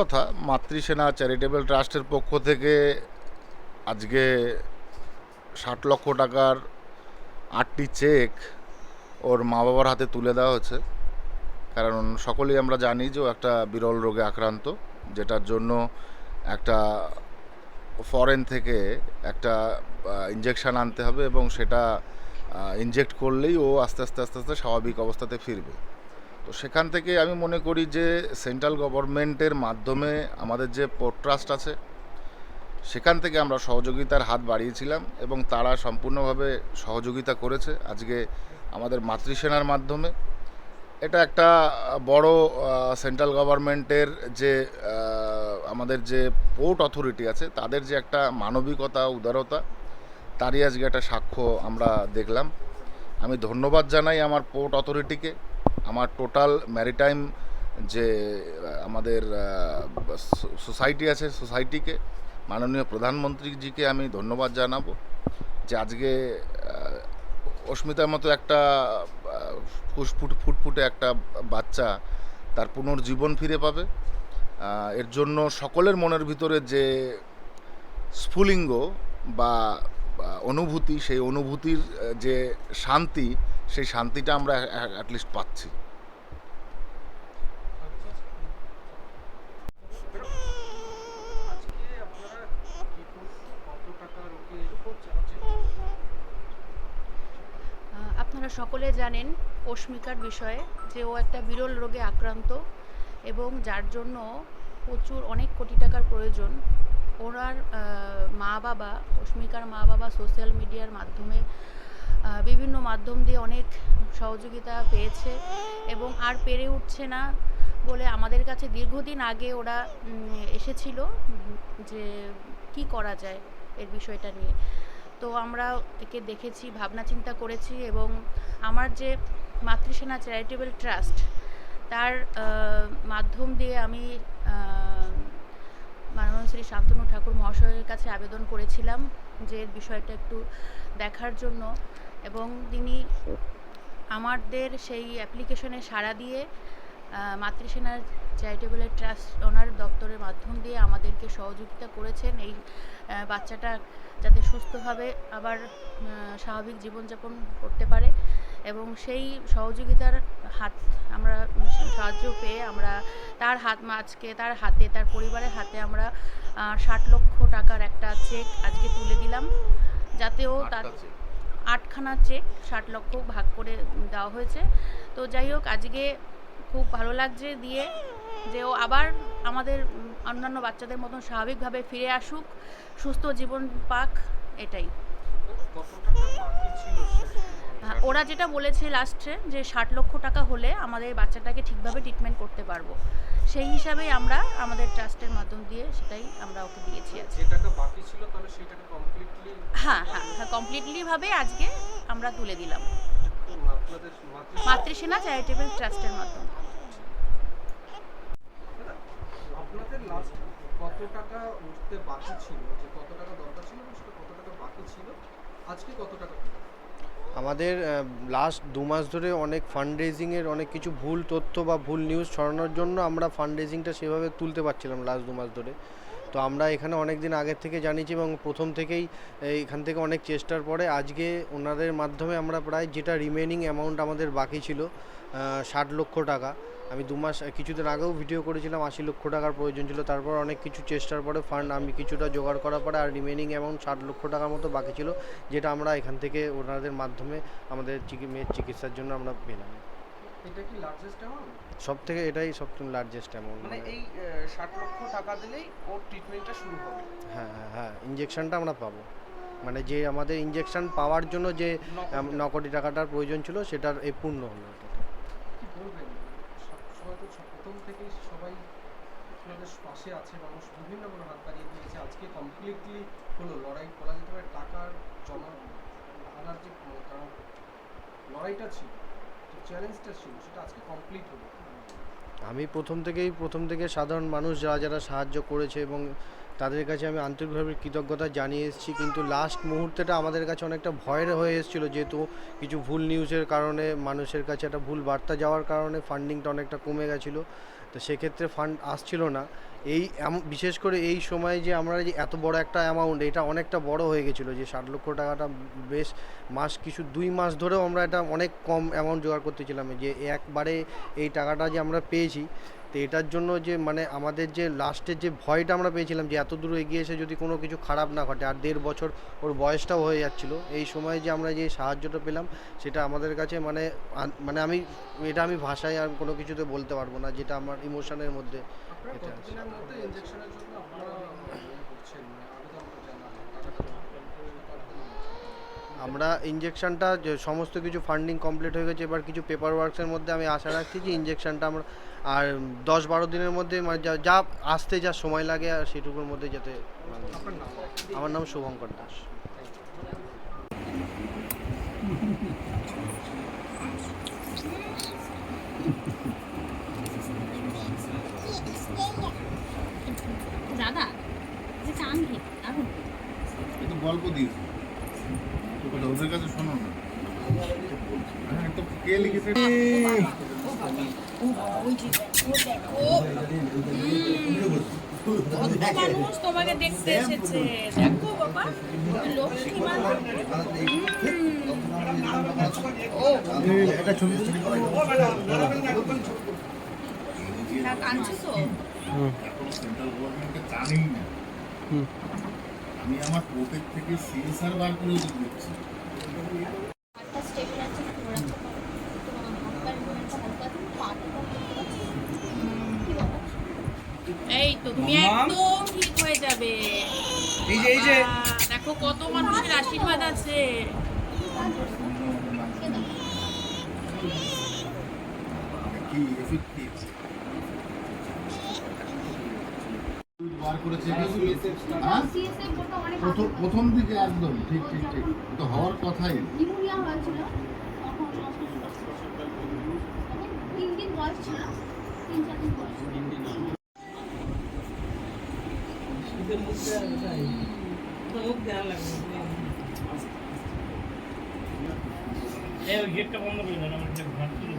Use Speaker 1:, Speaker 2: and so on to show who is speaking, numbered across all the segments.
Speaker 1: কথা, মাতৃসেনা চ্যারিটেবল ট্রাস্টের পক্ষ থেকে আজকে ষাট লক্ষ টাকার আটটি চেক ওর মা বাবার হাতে তুলে দেওয়া হয়েছে। কারণ সকলেই আমরা জানি যে ও একটা বিরল রোগে আক্রান্ত, যেটার জন্য একটা ফরেন থেকে একটা ইঞ্জেকশন আনতে হবে এবং সেটা ইনজেক্ট করলেই ও আস্তে আস্তে আস্তে আস্তে স্বাভাবিক অবস্থাতে ফিরবে। তো সেখান থেকে আমি মনে করি যে সেন্ট্রাল গভর্নমেন্টের মাধ্যমে আমাদের যে পোর্ট ট্রাস্ট আছে, সেখান থেকে আমরা সহযোগিতার হাত বাড়িয়েছিলাম এবং তারা সম্পূর্ণভাবে সহযোগিতা করেছে আজকে আমাদের মাতৃসেনার মাধ্যমে। এটা একটা বড় সেন্ট্রাল গভর্নমেন্টের যে আমাদের যে পোর্ট অথরিটি আছে, তাদের যে একটা মানবিকতা, উদারতা, তারই আজকে একটা সাক্ষ্য আমরা দেখলাম। আমি ধন্যবাদ জানাই আমার পোর্ট অথরিটিকে। আমার টোটাল ম্যারিটাইম যে আমাদের সোসাইটি আছে সোসাইটিকে মাননীয় প্রধানমন্ত্রীজিকে আমি ধন্যবাদ জানাব যে আজকে অস্মিতার মতো একটা ফুসফুট ফুটফুটে একটা বাচ্চা তার পুনর্জীবন ফিরে পাবে। এর জন্য সকলের মনের ভিতরে যে স্ফুলিঙ্গ বা অনুভূতি, সেই অনুভূতির যে শান্তি সেই শান্তিটা আমরা অ্যাটলিস্ট পাচ্ছি।
Speaker 2: আপনারা
Speaker 3: সকলে জানেন অস্মিকার বিষয়ে যে ও একটা বিরল রোগে আক্রান্ত এবং যার জন্য প্রচুর অনেক কোটি টাকার প্রয়োজন। ওনার মা বাবা অস্মিকার মা বাবা সোশ্যাল মিডিয়ার মাধ্যমে বিভিন্ন মাধ্যম দিয়ে অনেক সহযোগিতা পেয়েছে এবং আর পেরে উঠছে না বলে আমাদের কাছে দীর্ঘদিন আগে ওরা এসেছিল যে কি করা যায় এর বিষয়টা নিয়ে। তো আমরা একে দেখেছি, ভাবনা চিন্তা করেছি এবং আমার যে মাতৃসেনা চ্যারিটেবল ট্রাস্ট, তার মাধ্যম দিয়ে আমি মাননীয় শ্রী শান্তনু ঠাকুর মহাশয়ের কাছে আবেদন করেছিলাম যে এর বিষয়টা একটু দেখার জন্য। এবং তিনি আমাদের সেই অ্যাপ্লিকেশনে সাড়া দিয়ে মাতৃসেনার চ্যারিটেবল ট্রাস্ট ওনার দপ্তরের মাধ্যম দিয়ে আমাদেরকে সহযোগিতা করেছেন। এই বাচ্চাটা যাতে সুস্থভাবে আবার স্বাভাবিক জীবনযাপন করতে পারে এবং সেই সহযোগিতার হাত আমরা সাহায্য পেয়ে আমরা তার হাত আজকে তার হাতে তার পরিবারের হাতে আমরা ষাট লক্ষ টাকার একটা চেক আজকে তুলে দিলাম। যাতেও তার আটখানা চেক ষাট লক্ষ ভাগ করে দেওয়া হয়েছে। তো যাই হোক, আজকে খুব ভালো লাগছে দিয়ে যে ও আবার আমাদের অন্যান্য বাচ্চাদের মতন স্বাভাবিকভাবে ফিরে আসুক, সুস্থ জীবন পাক, এটাই। ওরা যেটা বলেছে লাস্টে যে ষাট লক্ষ টাকা হলে আমাদের বাচ্চাটাকে ঠিকভাবে ট্রিটমেন্ট করতে পারব। সেই হিসাবেই আমরা আমাদের ট্রাস্টের মাধ্যম দিয়ে সেটাই আমরা ওকে দিয়েছি আজকে। হ্যাঁ হ্যাঁ হ্যাঁ কমপ্লিটলিভাবে আজকে আমরা তুলে দিলাম। মাতৃসেনা চ্যারিটেবল ট্রাস্টের মাধ্যমে।
Speaker 2: আপনাদের লাস্ট কত টাকা উঠতে বাকি ছিল? যে কত টাকা দরকার ছিল সেটা কত টাকা বাকি ছিল? আজকে কত টাকা?
Speaker 4: আমাদের লাস্ট দু মাস ধরে অনেক ফান্ড রেজিংয়ের অনেক কিছু ভুল তথ্য বা ভুল নিউজ ছড়ানোর জন্য আমরা ফান্ড রেজিংটা সেভাবে তুলতে পারছিলাম লাস্ট দু মাস ধরে। তো আমরা এখানে অনেক দিন আগের থেকে জানিয়েছি এবং প্রথম থেকেই এখান থেকে অনেক চেষ্টার পরে আজকে ওনাদের মাধ্যমে আমরা প্রায় যেটা রিমেনিং অ্যামাউন্ট আমাদের বাকি ছিল ষাট লক্ষ টাকা। আমি দু মাস কিছুদিন আগেও ভিডিও করেছিলাম আশি লক্ষ টাকার প্রয়োজন ছিল। তারপর অনেক কিছু চেষ্টার পরে ফান্ড আমি কিছুটা জোগাড় করার পরে আর রিমেনিং অ্যামাউন্ট ষাট লক্ষ টাকার মতো বাকি ছিল যেটা আমরা এখান থেকে ওনাদের মাধ্যমে আমাদের মেয়ের চিকিৎসার জন্য আমরা পেলাম।
Speaker 2: এটা কি লার্জেস্ট অ্যামাউন্ট
Speaker 4: সব থেকে এটাই সব থেকে লার্জেস্ট অ্যামাউন্ট
Speaker 2: মানে এই ষাট লক্ষ টাকা দিলেই ওর ট্রিটমেন্টটা শুরু হবে।
Speaker 4: হ্যাঁ হ্যাঁ হ্যাঁ ইঞ্জেকশনটা আমরা পাবো। মানে যে আমাদের ইঞ্জেকশন পাওয়ার জন্য যে ন কোটি টাকাটার প্রয়োজন ছিল সেটার এ পূর্ণ হলো এটাতে।
Speaker 2: কি বলবেন সব- সবাই তো ছ- প্রথম থেকেই সবাই আপনাদের পাশে আছে মানুষ বিভিন্ন কোনো হাত বাড়িয়ে দিয়েছে। আজকে কমপ্লিটলি হলো লড়াই বলা যেতে পারে, টাকার জমা আনার যে লড়াইটা ছিল, যে চ্যালেঞ্জটা ছিল, সেটা আজকে কমপ্লিট হলো।
Speaker 4: আমি প্রথম থেকেই, প্রথম থেকে সাধারণ মানুষ যারা যারা সাহায্য করেছে এবং তাদের কাছে আমি আন্তরিকভাবে কৃতজ্ঞতা জানিয়ে এসেছি, কিন্তু লাস্ট মুহূর্তেটা আমাদের কাছে অনেকটা ভয়ের হয়ে এসেছিল, যেহেতু কিছু ভুল নিউজের কারণে, মানুষের কাছে একটা ভুল বার্তা যাওয়ার কারণে ফান্ডিংটা অনেকটা কমে গেছিল। তো সেক্ষেত্রে ফান্ড আসছিল না। এই বিশেষ করে এই সময় যে আমরা যে এত বড় একটা অ্যামাউন্ট এটা অনেকটা বড় হয়ে গেছিল যে ষাট লক্ষ টাকাটা বেশ মাস, কিছু দুই মাস ধরেও আমরা এটা অনেক কম অ্যামাউন্ট জোগাড় করতেছিলাম যে একবারে এই টাকাটা যে আমরা পেয়েছি, তো এটার জন্য যে মানে আমাদের যে লাস্টের যে ভয়টা আমরা পেয়েছিলাম যে এত দূর এগিয়ে এসে যদি কোনো কিছু খারাপ না ঘটে, আর দেড় বছর ওর বয়সটাও হয়ে যাচ্ছিল, এই সময় যে আমরা যে সাহায্যটা পেলাম, সেটা আমাদের কাছে মানে মানে আমি, এটা আমি ভাষায় আর কোনো কিছুতে বলতে পারব না, যেটা আমার ইমোশনের মধ্যে।
Speaker 2: মানে
Speaker 4: আমরা ইঞ্জেকশনটা যে সমস্ত কিছু ফান্ডিং কমপ্লিট হয়ে গেছে, এবার কিছু পেপার ওয়ার্কসের মধ্যে আমি আশা রাখছি যে ইঞ্জেকশনটা আমরা আর দশ বারো দিনের মধ্যে মানে যা যা আসতে যা সময় লাগে, আর সেটুকুর মধ্যে যাতে আমার নাম শুভঙ্কর দাস।
Speaker 5: দাদা যে খেয়ে দারুণ
Speaker 1: গল্প দিস ওদের কাছে শোনো না হ্যাঁ কে লিখেছে
Speaker 5: মানুষ তোমাকে দেখতে এসেছে দেখো বাবা লক্ষ্মীমান
Speaker 1: একটা ছবি সেন্ট্রাল গভর্নমেন্টকে জানেই না আমি আমার প্রোটেক্ট থেকে সিএসআর বার করে দিচ্ছি
Speaker 5: বাবা এই তো তুমি একদম ঠিক হয়ে যাবে। এই যে এই যে। দেখো কত মানুষের আশীর্বাদ আছে
Speaker 1: কি বার করেছে হ্যাঁ?
Speaker 6: অনেক
Speaker 1: প্রথম দিকে একদম ঠিক ঠিক ঠিক। তো হওয়ার কথাই।
Speaker 7: গেটটা বন্ধ করে দেন আমার ঘর তুলে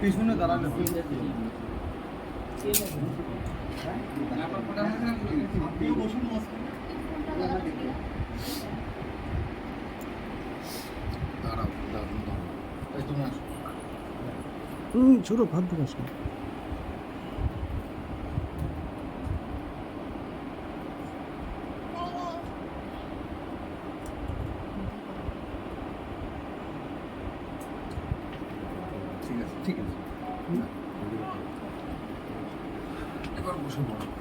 Speaker 2: পিছনে দাঁড়ালে
Speaker 1: দাঁড়াও দাঁড়াও দাঁড়াও এই তুমি আসো
Speaker 2: ছোট ভাত দেখাস না
Speaker 1: ঠিক আছে ঠিক আছে এবার বসে পড়ো